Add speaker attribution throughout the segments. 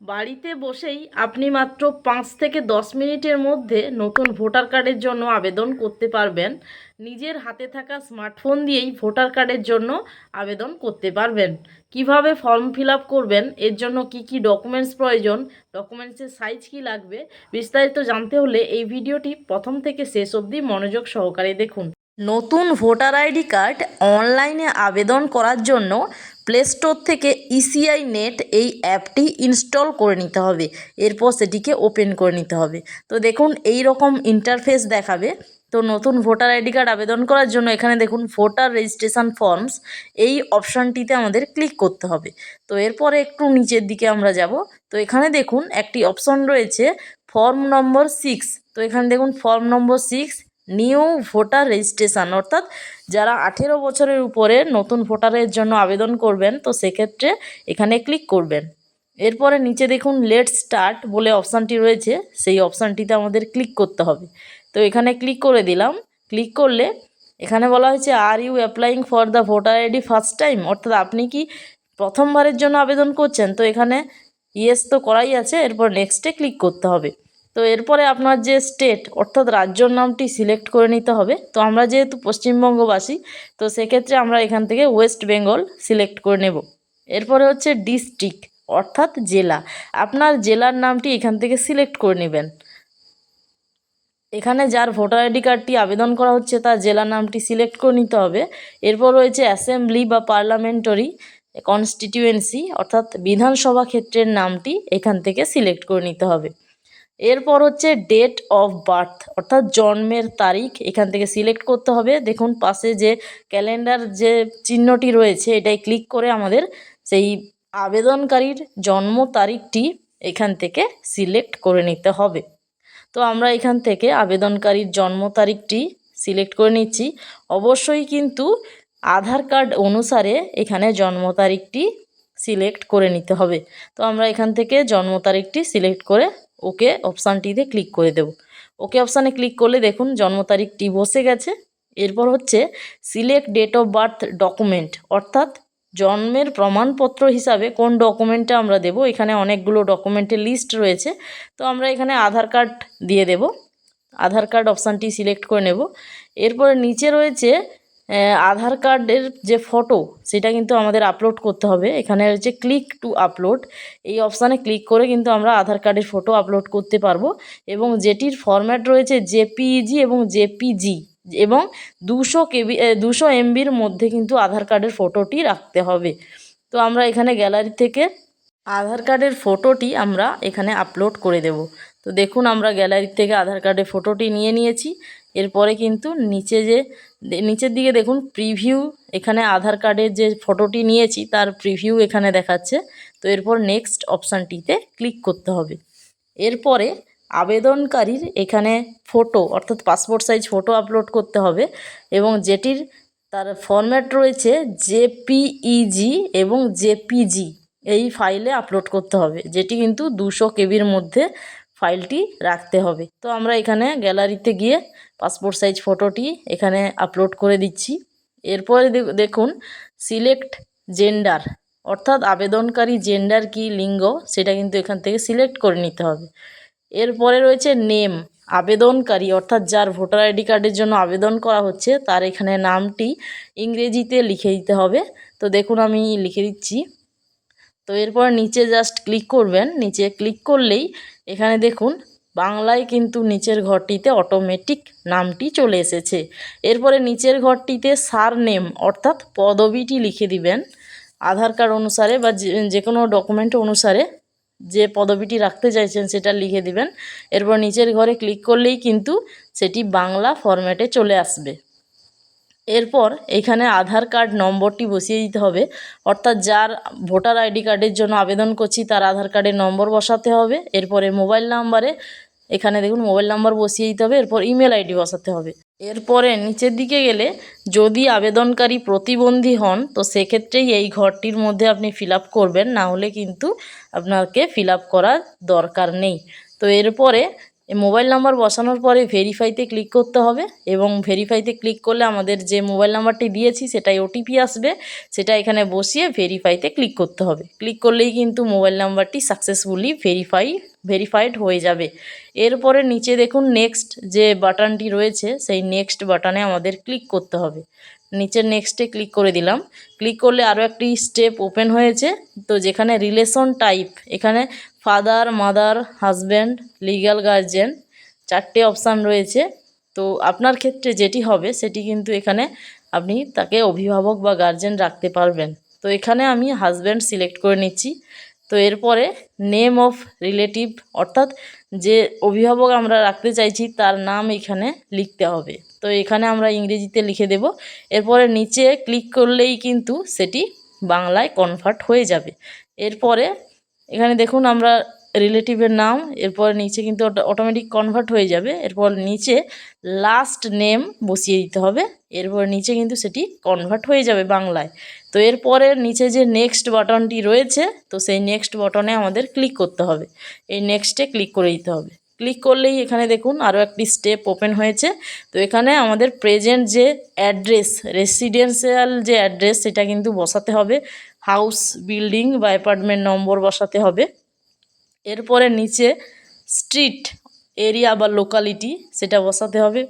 Speaker 1: বাড়িতে বসেই আপনি মাত্র পাঁচ থেকে দশ মিনিটের মধ্যে নতুন ভোটার কার্ডের জন্য আবেদন করতে পারবেন। নিজের হাতে থাকা স্মার্টফোন দিয়েই ভোটার কার্ডের জন্য আবেদন করতে পারবেন। কীভাবে ফর্ম ফিল আপ করবেন? এর জন্য কি কি ডকুমেন্টস প্রয়োজন? ডকুমেন্টসের সাইজ কি লাগবে? বিস্তারিত জানতে হলে এই ভিডিওটি প্রথম থেকে শেষ অবধি মনোযোগ সহকারে দেখুন। নতুন ভোটার আইডি কার্ড অনলাইনে আবেদন করার জন্য প্লে স্টোর থেকে ইসিআই নেট এই অ্যাপটি ইনস্টল করে নিতে হবে। এরপর সেটিকে ওপেন করে নিতে হবে। তো দেখুন এই রকম ইন্টারফেস দেখাবে। তো নতুন ভোটার আইডি কার্ড আবেদন করার জন্য এখানে দেখুন, ভোটার রেজিস্ট্রেশন ফর্মস এই অপশানটিতে আমাদের ক্লিক করতে হবে। তো এরপরে একটু নিচের দিকে আমরা যাব। তো এখানে দেখুন, একটি অপশন রয়েছে ফর্ম নম্বর সিক্স তো এখানে দেখুন form number six new voter registration, অর্থাৎ যারা আঠেরো বছরের উপরে নতুন ভোটারের জন্য আবেদন করবেন, তো সেক্ষেত্রে এখানে ক্লিক করবেন। এরপরে নিচে দেখুন লেট স্টার্ট বলে অপশানটি রয়েছে, সেই অপশানটিতে আমাদের ক্লিক করতে হবে। তো এখানে ক্লিক করে দিলাম। ক্লিক করলে এখানে বলা হয়েছে are you applying for the voter ID first time অর্থাৎ আপনি কি প্রথমবারের জন্য আবেদন করছেন? তো এখানে ইয়েস তো করাই আছে, এরপর নেক্সটে ক্লিক করতে হবে। তো এরপরে আপনার যে স্টেট অর্থাৎ রাজ্যর নামটি সিলেক্ট করে নিতে হবে। তো আমরা যেহেতু পশ্চিমবঙ্গবাসী, তো সেক্ষেত্রে আমরা এখান থেকে ওয়েস্ট বেঙ্গল সিলেক্ট করে নেব। এরপরে হচ্ছে ডিস্ট্রিক্ট অর্থাৎ জেলা। আপনার জেলার নামটি এখান থেকে সিলেক্ট করে নেবেন। এখানে যার ভোটার আইডি কার্ডটি আবেদন করা হচ্ছে, তার জেলার নামটি সিলেক্ট করে নিতে হবে। এরপর রয়েছে অ্যাসেম্বলি বা পার্লামেন্টারি কনস্টিটিউয়েন্সি অর্থাৎ বিধানসভা ক্ষেত্রের নামটি এখান থেকে সিলেক্ট করে নিতে হবে। এরপর হচ্ছে ডেট অফ বার্থ অর্থাৎ জন্মের তারিখ এখান থেকে সিলেক্ট করতে হবে। দেখুন পাশে যে ক্যালেন্ডার যে চিহ্নটি রয়েছে এটাই ক্লিক করে আমাদের সেই আবেদনকারীর জন্ম তারিখটি এখান থেকে সিলেক্ট করে নিতে হবে। তো আমরা এখান থেকে আবেদনকারীর জন্ম তারিখটি সিলেক্ট করে নিচ্ছি। অবশ্যই কিন্তু আধার কার্ড অনুসারে এখানে জন্ম তারিখটি সিলেক্ট করে নিতে হবে। তো আমরা এখান থেকে জন্ম তারিখটি সিলেক্ট করে ওকে অপশানটিতে ক্লিক করে দেব। ওকে অপশানে ক্লিক করলে দেখুন জন্ম তারিখটি বসে গেছে। এরপর হচ্ছে select date of birth document অর্থাৎ জন্মের প্রমাণপত্র হিসাবে কোন ডকুমেন্টটা আমরা দেব। এখানে অনেকগুলো ডকুমেন্টের লিস্ট রয়েছে। তো আমরা এখানে আধার কার্ড দিয়ে দেব। আধার কার্ড অপশানটি সিলেক্ট করে নেব। এরপরে নিচে রয়েছে আধার কার্ডের যে ফটো সেটা কিন্তু আমাদের আপলোড করতে হবে। এখানে হচ্ছে ক্লিক টু আপলোড এই অপশানে ক্লিক করে কিন্তু আমরা আধার কার্ডের ফটো আপলোড করতে পারব। এবং যেটির ফরম্যাট রয়েছে জেপিইজি এবং জেপিজি এবং দুশো কেবি দুশো এমবির মধ্যে কিন্তু আধার কার্ডের ফটোটি রাখতে হবে। তো আমরা এখানে গ্যালারি থেকে আধার কার্ডের ফটোটি আমরা এখানে আপলোড করে দেব। তো দেখুন আমরা গ্যালারি থেকে আধার কার্ডের ফটোটি নিয়ে নিয়েছি। এরপরে কিন্তু নিচে যে নিচের দিকে দেখুন প্রিভিউ এখানে আধার কার্ডের যে ফটোটি নিয়েছি তার প্রিভিউ এখানে দেখাচ্ছে। তো এরপর নেক্সট অপশানটিতে ক্লিক করতে হবে। এরপরে আবেদনকারীর এখানে ফটো অর্থাৎ পাসপোর্ট সাইজ ফটো আপলোড করতে হবে এবং যেটির তার ফরম্যাট রয়েছে জেপিইজি এবং জেপিজি, এই ফাইলে আপলোড করতে হবে। যেটি কিন্তু দুশো কেবির মধ্যে ফাইলটি রাখতে হবে। তো আমরা এখানে গ্যালারিতে গিয়ে পাসপোর্ট সাইজ ফটোটি এখানে আপলোড করে দিচ্ছি। এরপরে দেখুন সিলেক্ট জেন্ডার অর্থাৎ আবেদনকারী জেন্ডার কি লিঙ্গ, সেটা কিন্তু এখান থেকে সিলেক্ট করে নিতে হবে। এরপরে রয়েছে নেম আবেদনকারী, অর্থাৎ যার ভোটার আইডি কার্ডের জন্য আবেদন করা হচ্ছে, তার এখানে নামটি ইংরেজিতে লিখে দিতে হবে। তো দেখুন, আমি লিখে দিচ্ছি। তো এরপর নিচে জাস্ট ক্লিক করবেন। নিচে ক্লিক করলেই এখানে দেখুন বাংলায় কিন্তু নিচের ঘরটিতে অটোমেটিক নামটি চলে এসেছে। এরপরে নিচের ঘরটিতে সার নেম অর্থাৎ পদবিটি লিখে দিবেন। আধার কার্ড অনুসারে বা যে কোনো ডকুমেন্ট অনুসারে যে পদবিটি রাখতে চাইছেন সেটা লিখে দিবেন। এরপর নিচের ঘরে ক্লিক করলেই কিন্তু সেটি বাংলা ফরম্যাটে চলে আসবে। এরপর এখানে আধার কার্ড নম্বরটি বসিয়ে দিতে হবে। অর্থাৎ যার ভোটার আইডি কার্ডের জন্য আবেদন করছি তার আধার কার্ডের নম্বর বসাতে হবে। এরপরে মোবাইল নাম্বারে এখানে দেখুন মোবাইল নাম্বার বসিয়ে দিতে হবে, এরপর ইমেল আইডি বসাতে হবে। এরপরে নিচের দিকে গেলে যদি আবেদনকারী প্রতিবন্ধী হন, তো সেক্ষেত্রেই এই ঘরটির মধ্যে আপনি ফিল করবেন, না হলে কিন্তু আপনাকে ফিল করার দরকার নেই। তো এরপরে মোবাইল নাম্বার বসানোর পরে ভেরিফাইতে ক্লিক করতে হবে এবং ভেরিফাইতে ক্লিক করলে আমাদের যে মোবাইল নাম্বারটি দিয়েছি সেটাই ওটিপি আসবে। সেটা এখানে বসিয়ে ভেরিফাইতে ক্লিক করতে হবে। ক্লিক করলেই কিন্তু মোবাইল নাম্বারটি সাকসেসফুলি ভেরিফাই ভেরিফাইড হয়ে যাবে। এরপরে নিচে দেখুন নেক্সট যে বাটনটি রয়েছে, সেই নেক্সট বাটনে আমাদের ক্লিক করতে হবে। নিচে নেক্সটে ক্লিক করে দিলাম। ক্লিক করলে আরও একটি স্টেপ ওপেন হয়েছে। তো যেখানে রিলেশন টাইপ এখানে father, mother, husband legal guardian চারটে অপশান রয়েছে। তো আপনার ক্ষেত্রে যেটি হবে সেটি কিন্তু এখানে আপনি তাকে অভিভাবক বা গার্জেন রাখতে পারবেন। তো এখানে আমি হাজব্যান্ড সিলেক্ট করে নিচ্ছি। তো এরপরে নেম অফ রিলেটিভ অর্থাৎ যে অভিভাবক আমরা রাখতে চাইছি তার নাম এখানে লিখতে হবে। তো এখানে আমরা ইংরেজিতে লিখে দেব। এরপরে নিচে ক্লিক করলেই কিন্তু সেটি বাংলায় কনভার্ট হয়ে যাবে। এরপরে এখানে দেখুন আমরা রিলেটিভের নাম, এরপর নিচে কিন্তু অটোমেটিক কনভার্ট হয়ে যাবে। এরপর নিচে লাস্ট নেম বসিয়ে দিতে হবে। এরপর নিচে কিন্তু সেটি কনভার্ট হয়ে যাবে বাংলায়। তো এরপরে নিচে যে নেক্সট বাটনটি রয়েছে, তো সেই নেক্সট বাটনে আমাদের ক্লিক করতে হবে। এই নেক্সটে ক্লিক করে দিতে হবে। ক্লিক করলেই এখানে দেখুন আরও একটি স্টেপ ওপেন হয়েছে। তো এখানে আমাদের প্রেজেন্ট যে অ্যাড্রেস রেসিডেন্সিয়াল যে অ্যাড্রেস সেটা কিন্তু বসাতে হবে। হাউস বিল্ডিং বা অ্যাপার্টমেন্ট নম্বর বসাতে হবে। এরপরে নিচে স্ট্রিট এরিয়া বা লোকালিটি সেটা বসাতে হবে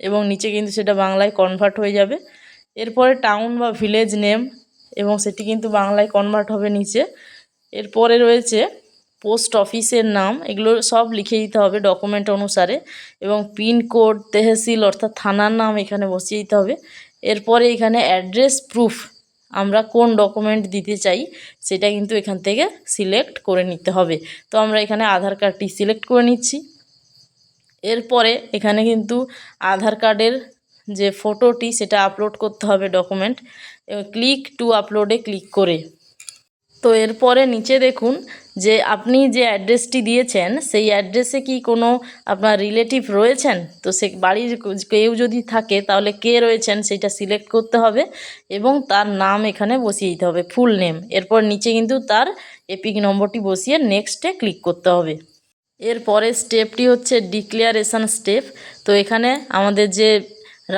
Speaker 1: এবং নিচে কিন্তু সেটা বাংলায় কনভার্ট হয়ে যাবে। এরপরে টাউন বা ভিলেজ নেম এবং সেটি কিন্তু বাংলায় কনভার্ট হবে নিচে। এরপরে রয়েছে পোস্ট অফিসের নাম, এগুলো সব লিখে দিতে হবে ডকুমেন্ট অনুসারে এবং পিনকোড তেহসিল অর্থাৎ থানার নাম এখানে বসিয়ে দিতে হবে। এরপরে এখানে অ্যাড্রেস প্রুফ আমরা কোন ডকুমেন্ট দিতে চাই, সেটা কিন্তু এখান থেকে সিলেক্ট করে নিতে হবে। তো আমরা এখানে আধার কার্ডটি সিলেক্ট করে নিচ্ছি। এরপরে এখানে কিন্তু আধার কার্ডের যে ফটোটি সেটা আপলোড করতে হবে ডকুমেন্ট ক্লিক টু আপলোডে ক্লিক করে। তো এরপরে নিচে দেখুন যে আপনি যে অ্যাড্রেসটি দিয়েছেন, সেই অ্যাড্রেসে কি কোনো আপনার রিলেটিভ রয়েছেন? তো সে বাড়ির কেউ যদি থাকে তাহলে কে রয়েছেন সেটা সিলেক্ট করতে হবে এবং তার নাম এখানে বসিয়ে দিতে হবে, ফুল নেম। এরপর নিচে কিন্তু তার এপিক নম্বরটি বসিয়ে নেক্সটে ক্লিক করতে হবে। এরপরের স্টেপটি হচ্ছে ডিক্লিয়ারেশান স্টেপ। তো এখানে আমাদের যে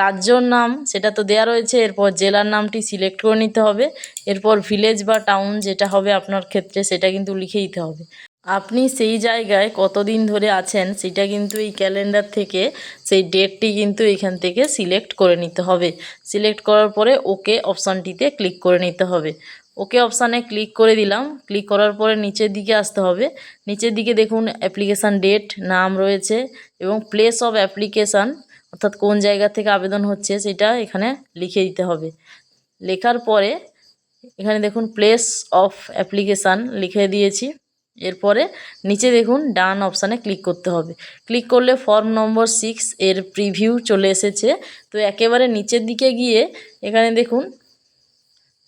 Speaker 1: রাজ্যর নাম, সেটা তো দেয়া রয়েছে, এরপর জেলার নামটি সিলেক্ট করে নিতে হবে, এরপর ভিলেজ বা টাউন যেটা হবে আপনার ক্ষেত্রে সেটা কিন্তু লিখে দিতে হবে। আপনি সেই জায়গায় কতদিন ধরে আছেন, সেটা কিন্তু এই ক্যালেন্ডার থেকে সেই ডেটটি কিন্তু এখান থেকে সিলেক্ট করে নিতে হবে। সিলেক্ট করার পরে ওকে অপশানটিতে ক্লিক করে নিতে হবে। ওকে অপশানে ক্লিক করে দিলাম ক্লিক করার পরে নিচের দিকে আসতে হবে। নিচের দিকে দেখুন অ্যাপ্লিকেশান ডেট নাম রয়েছে এবং প্লেস অফ অ্যাপ্লিকেশান অর্থাৎ কোন জায়গা থেকে আবেদন হচ্ছে সেটা এখানে লিখে দিতে হবে। লেখার পরে এখানে দেখুন প্লেস অফ অ্যাপ্লিকেশান লিখে দিয়েছি। এরপরে নিচে দেখুন ডান অপশানে ক্লিক করতে হবে। ক্লিক করলে ফর্ম নম্বর সিক্স এর প্রিভিউ চলে এসেছে। তো একেবারে নিচের দিকে গিয়ে এখানে দেখুন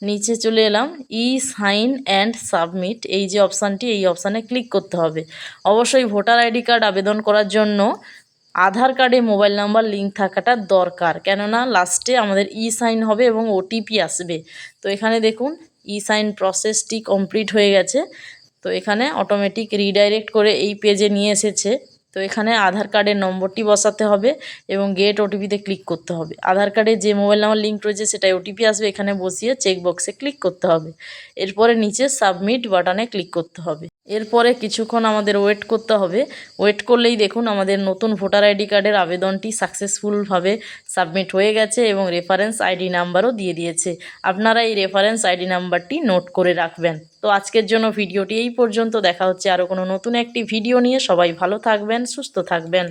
Speaker 1: নিচে চলে এলাম। ই সাইন অ্যান্ড সাবমিট এই যে অপশানটি, এই অপশানে ক্লিক করতে হবে। অবশ্যই ভোটার আইডি কার্ড আবেদন করার জন্য আধার কার্ডে মোবাইল নাম্বার লিঙ্ক থাকাটা দরকার। কেননা লাস্টে আমাদের ই সাইন হবে এবং ওটিপি আসবে। তো এখানে দেখুন ই সাইন প্রসেসটি কমপ্লিট হয়ে গেছে। তো এখানে অটোমেটিক রিডাইরেক্ট করে এই পেজে নিয়ে এসেছে। তো এখানে আধার কার্ডের নম্বরটি বসাতে হবে এবং গেট ওটিপিতে ক্লিক করতে হবে। আধার কার্ডে যে মোবাইল নাম্বার লিঙ্ক রয়েছে সেটাই ওটিপি আসবে, এখানে বসিয়ে চেক বক্সে ক্লিক করতে হবে। এরপরে নিচে সাবমিট বাটনে ক্লিক করতে হবে। এরপরে কিছুক্ষণ আমাদের ওয়েট করতে হবে। ওয়েট করলেই দেখুন আমাদের নতুন ভোটার আইডি কার্ডের আবেদনটি সাকসেসফুলভাবে সাবমিট হয়ে গেছে এবং রেফারেন্স আইডি নাম্বারও দিয়ে দিয়েছে। আপনারা এই রেফারেন্স আইডি নাম্বারটি নোট করে রাখবেন। তো আজকের জন্য ভিডিওটি এই পর্যন্ত। দেখা হচ্ছে আরও কোনো নতুন একটি ভিডিও নিয়ে। সবাই ভালো থাকবেন, সুস্থ থাকবেন।